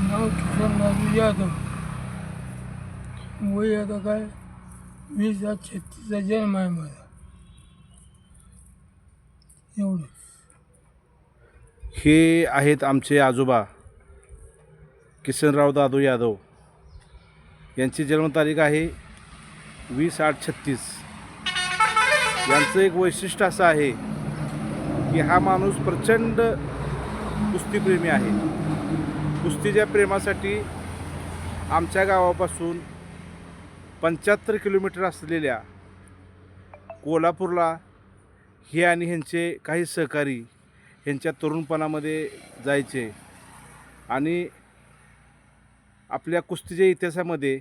नाव किसन यादव वय आता काय? वीस आठ छत्तीसचा जन्म आहे माझा. एवढं. हे आहेत आमचे आजोबा. किसनराव दादू यादव. यांची जन्मतारीख आहे वीस आठ छत्तीस. यांचं एक वैशिष्ट्य असं आहे की हा माणूस प्रचंड कुस्तीप्रेमी आहे. कुस्तीच्या प्रेमासाठी आमच्या गावापासून पंच्याहत्तर किलोमीटर असलेल्या कोल्हापूरला हे आणि ह्यांचे काही सहकारी ह्यांच्या तरुणपणामध्ये जायचे. आणि आपल्या कुस्तीच्या इतिहासामध्ये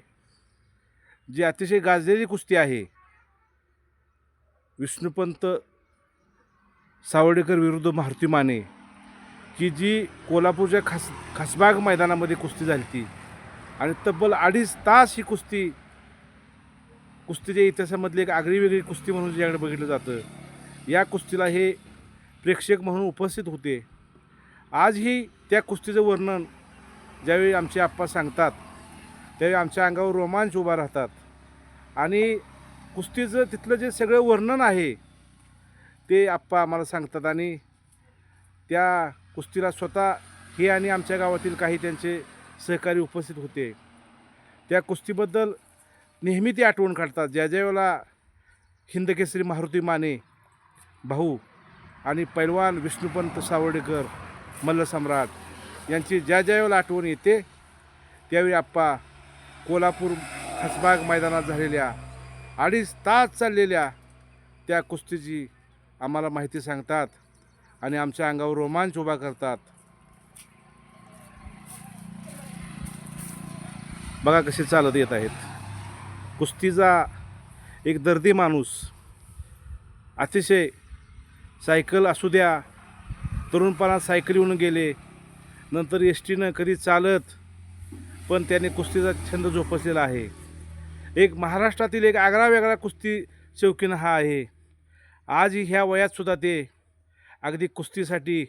जी अतिशय गाजलेली कुस्ती आहे विष्णुपंत सावर्डेकर विरुद्ध मारुती माने की जी कोल्हापूरच्या खास खासबाग मैदानामध्ये कुस्ती झाली ती. आणि तब्बल अडीच तास ही कुस्ती कुस्तीच्या इतिहासामधली एक आगळी वेगळी कुस्ती म्हणून ज्याकडे बघितलं जातं. या कुस्तीला हे प्रेक्षक म्हणून उपस्थित होते. आजही त्या कुस्तीचं वर्णन ज्यावेळी आमचे आप्पा सांगतात त्यावेळी आमच्या अंगावर रोमांच उभा राहतात. आणि कुस्तीचं तिथलं जे सगळं वर्णन आहे ते आप्पा आम्हाला सांगतात. आणि त्या कुस्तीला स्वतः हे आणि आमच्या गावातील काही त्यांचे सहकारी उपस्थित होते. त्या कुस्तीबद्दल नेहमी ते आठवण काढतात. ज्या ज्यावेळेला हिंदकेसरी मारुती माने भाऊ आणि पैलवान विष्णुपंत सावर्डेकर मल्लसम्राट यांची ज्या ज्यावेळेला आठवण येते त्यावेळी आप्पा कोल्हापूर हसबाग मैदानात झालेल्या अडीच तास चाललेल्या त्या कुस्तीची आम्हाला माहिती सांगतात. आणि आमच्या अंगावर रोमांच उभा करतात. बघा कसे चालत येत आहेत. कुस्तीचा एक दर्दी माणूस अतिशय सायकल असू द्या तरुणपणात सायकल येऊन गेले नंतर एस टीनं कधी चालत पण त्याने कुस्तीचा छंद जोपासलेला आहे. एक महाराष्ट्रातील एक आगळा वेगळा कुस्ती शौकीन हा आहे. आजही ह्या वयातसुद्धा ते अगदी कुस्तीसाठी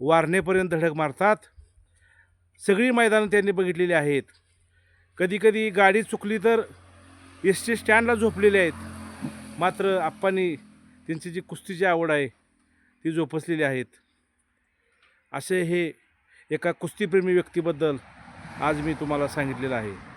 वारणेपर्यंत धडक मारतात. सगळी मैदानं त्यांनी बघितलेली आहेत. कधीकधी गाडी चुकली तर एस टी स्टँडला झोपलेले आहेत. मात्र आप्पांनी त्यांची जी कुस्तीची आवड आहे ती जोपसलेली आहेत. असे हे एका कुस्तीप्रेमी व्यक्तीबद्दल आज मी तुम्हाला सांगितलेलं आहे.